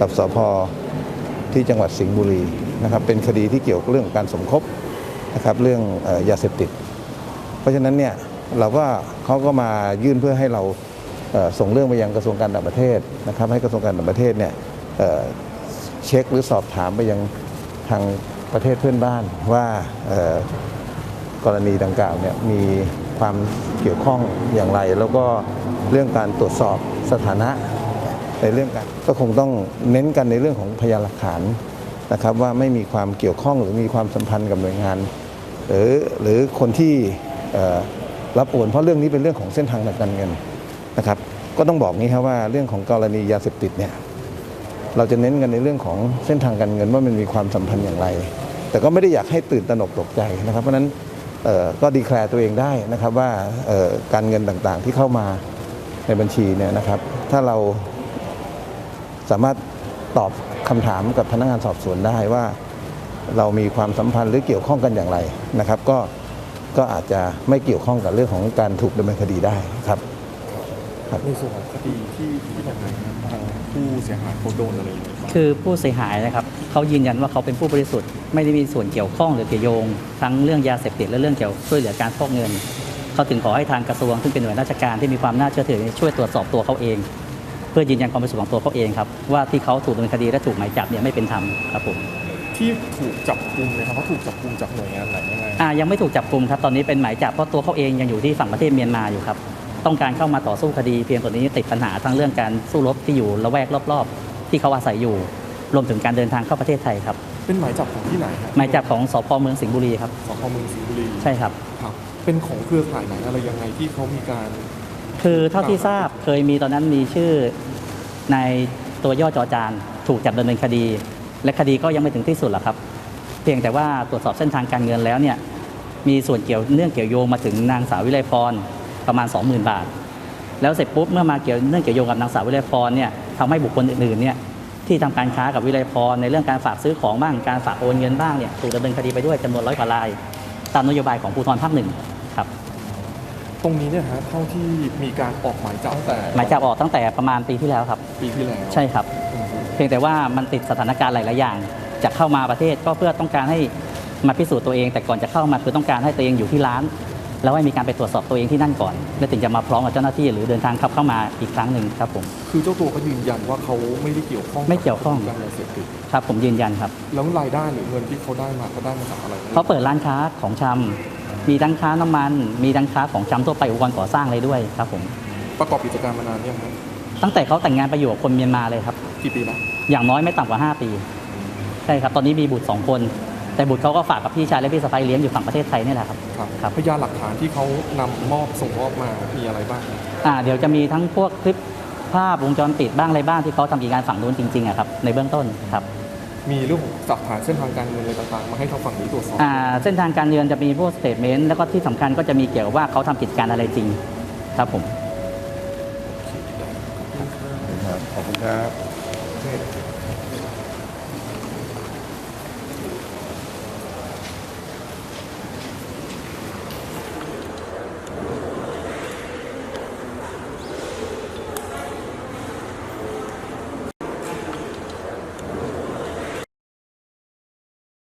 กับสพที่จังหวัดสิงห์บุรีนะครับเป็นคดีที่เกี่ยวกับเรื่องการสมคบนะครับเรื่องอยาเสพติด เพราะฉะนั้นเนี่ยเราก็เขาก็มายื่นเพื่อให้เราส่งเรื่องไปยังกระทรวงการต่างประเทศนะครับให้กระทรวงการต่างประเทศเนี่ยเเช็คหรือสอบถามไปยังทางประเทศเพื่อนบ้านว่ากรณีดังกล่าวเนี่ยมีความเกี่ยวข้องอย่างไร แล้วก็เรื่องการตรวจสอบสถานะ ในเรื่องการก็คงต้องเน้นกันในเรื่องของพยานหลักฐานนะครับว่าไม่มีความเกี่ยวข้องหรือมีความสัมพันธ์กับหน่วยงาน หรือหรือคนที่รับโอนเพราะเรื่องนี้เป็นเรื่องของเส้นทางทางการเงินนะครับ ก็ต้องบอกงี้ครับว่าเรื่องของกรณียาเสพติดเนี่ยเราจะเน้นกันในเรื่องของเส้นทางการเงินว่ามันมีความสัมพันธ์อย่างไร แต่ก็ไม่ได้อยากให้ตื่นตระหนกตกใจนะครับ เพราะนั้นก็ดีแคลร์ตัวเองได้นะครับว่าการเงินต่างๆที่เข้ามาในบัญชีเนี่ยนะครับ ถ้าเรา สามารถตอบคำถามกับพนักงานสอบสวนได้ว่าเรามีความสัมพันธ์หรือเกี่ยวข้องกันอย่างไรนะครับ ก็ก็อาจจะไม่เกี่ยวข้องกับเรื่องของการถูกดำเนินคดีได้ครับในส่วนของคดีที่ที่ทางทางผู้เสียหายเขาโดนอะไรอย่างเงี้ยบ้างคือผู้เสียหายนะครับเขายืนยันว่าเขาเป็นผู้บริสุทธิ์ไม่ได้มีส่วนเกี่ยวข้องหรือเกี่ยวโยง ทั้งเรื่องยาเสพติดและเรื่องเกี่ยวช่วยเหลือการฟอกเงินเขาถึงขอให้ทางกระทรวงซึ่งเป็นหน่วยราชการที่มีความน่าเชื่อถือช่วยตรวจสอบตัวเขาเอง เพื่อยืนยันความบริสุทธิ์ของตัวเขาเองครับว่าที่เขาถูกดำเนินคดีและถูกหมายจับเนี่ยไม่เป็นธรรมครับผมที่ถูกจับกุมเนะครับเขาถูกจับกุมจากหน่วยงานไหนยังไงอ่ายังไม่ถูกจับกลุ่มครับตอนนี้เป็นหมายจับเพราะตัวเขาเองยังอยู่ที่ฝั่งประเทศเมียนมาอยู่ครับต้องการเข้ามาต่อสู้คดีเพียงตอนนี้ติดปัญหาทั้งเรื่องการสู้รบที่อยู่ละแวกรอบๆ ที่เขาอาศัยอยู่ รวมถึงการเดินทางเข้าประเทศไทยครับเป็นหมายจับของที่ไหนครับหมายจับของสพเมืองสิงห์บุรีครับสพเมืองสิงห์บุรีใช่ครับครับเป็นของเครือข่ายไหนอะไรยังไงที่เขามีการ คือเท่าที่ทราบเคยมีตอนนั้นมีชื่อในตัวย่อจอจานถูกจับดำเนินคดี และคดีก็ยังไม่ถึงที่สุดหรอกครับ เพียงแต่ว่าตรวจสอบเส้นทางการเงินแล้วเนี่ยมีส่วนเกี่ยวเนื่องเกี่ยวโยงมาถึงนางสาววิไลพรประมาณ 20,000 บาท แล้วเสร็จปุ๊บเมื่อมาเกี่ยวเนื่องเกี่ยวโยงกับนางสาววิไลพรเนี่ยทำให้บุคคลอื่นๆเนี่ยที่ทำการค้ากับวิไลพรในเรื่องการฝากซื้อของบ้างการฝากโอนเงินบ้างเนี่ยถูกดำเนินคดีไปด้วยจำนวนร้อยกว่าราย ตามนโยบายของภูธรภาคหนึ่ง ตรงนี้เนี่ยฮะเท่าที่มีการออกหมายจับตั้งแต่หมายจับออกตั้งแต่ประมาณปีที่แล้วครับ ปีที่แล้วใช่ครับอืมเพียงแต่ว่ามันติดสถานการณ์หลาย ๆ อย่าง จะเข้ามาประเทศก็เพื่อต้องการให้มาพิสูจน์ตัวเอง แต่ก่อนจะเข้ามาคือต้องการให้ตัวเองอยู่ที่ร้าน แล้วให้มีการไปตรวจสอบตัวเองที่นั่นก่อน แล้วถึงจะมาพร้อมกับเจ้าหน้าที่หรือเดินทางขับเข้ามาอีกครั้งหนึ่งครับผมคือเจ้าตัวเขายืนยันว่าเขาไม่ได้เกี่ยวข้องไม่เกี่ยวข้องบการยาเสพติดครับผมยืนยันครับแล้วรายได้หรือเงินที่เขาได้มาเขาได้มาจากอะไรเขาเปิดร้านค้าของชำ มีร้านค้าน้ำมัน มีร้านค้าของชำทั่วไปอุปกรณ์ก่อสร้างเลยด้วยครับผมประกอบกิจการมานานยังครับตั้งแต่เขาแต่งงานไปอยู่กับคนเมียนมาเลยครับกี่ปีแล้วอย่างน้อยไม่ต่ำกว่า 5 ปีใช่ครับตอนนี้มีบุตรสองคน แต่บุตรเขาก็ฝากกับพี่ชายและพี่สะใภ้เลี้ยงอยู่ฝั่งประเทศไทยนี่แหละครับครับครับพยานหลักฐานที่เขานำมอบส่งมอบมามีอะไรบ้างอ่าเดี๋ยวจะมีทั้งพวกคลิปภาพวงจรปิดบ้างอะไรบ้างที่เขาทำกิจการฝั่งนู้นจริงๆอะครับในเบื้องต้นครับ มีเรื่องของหลักฐานเส้นทางการเงินอะไรต่างๆ มาให้ทางฝั่งนี้ตรวจสอบอ่าเส้นทางการเงินจะมีพวกสเตทเมนต์แล้วก็ที่สำคัญก็จะมีเกี่ยวกับว่าเขาทำกิจการอะไรจริงครับผม ขอบคุณครับ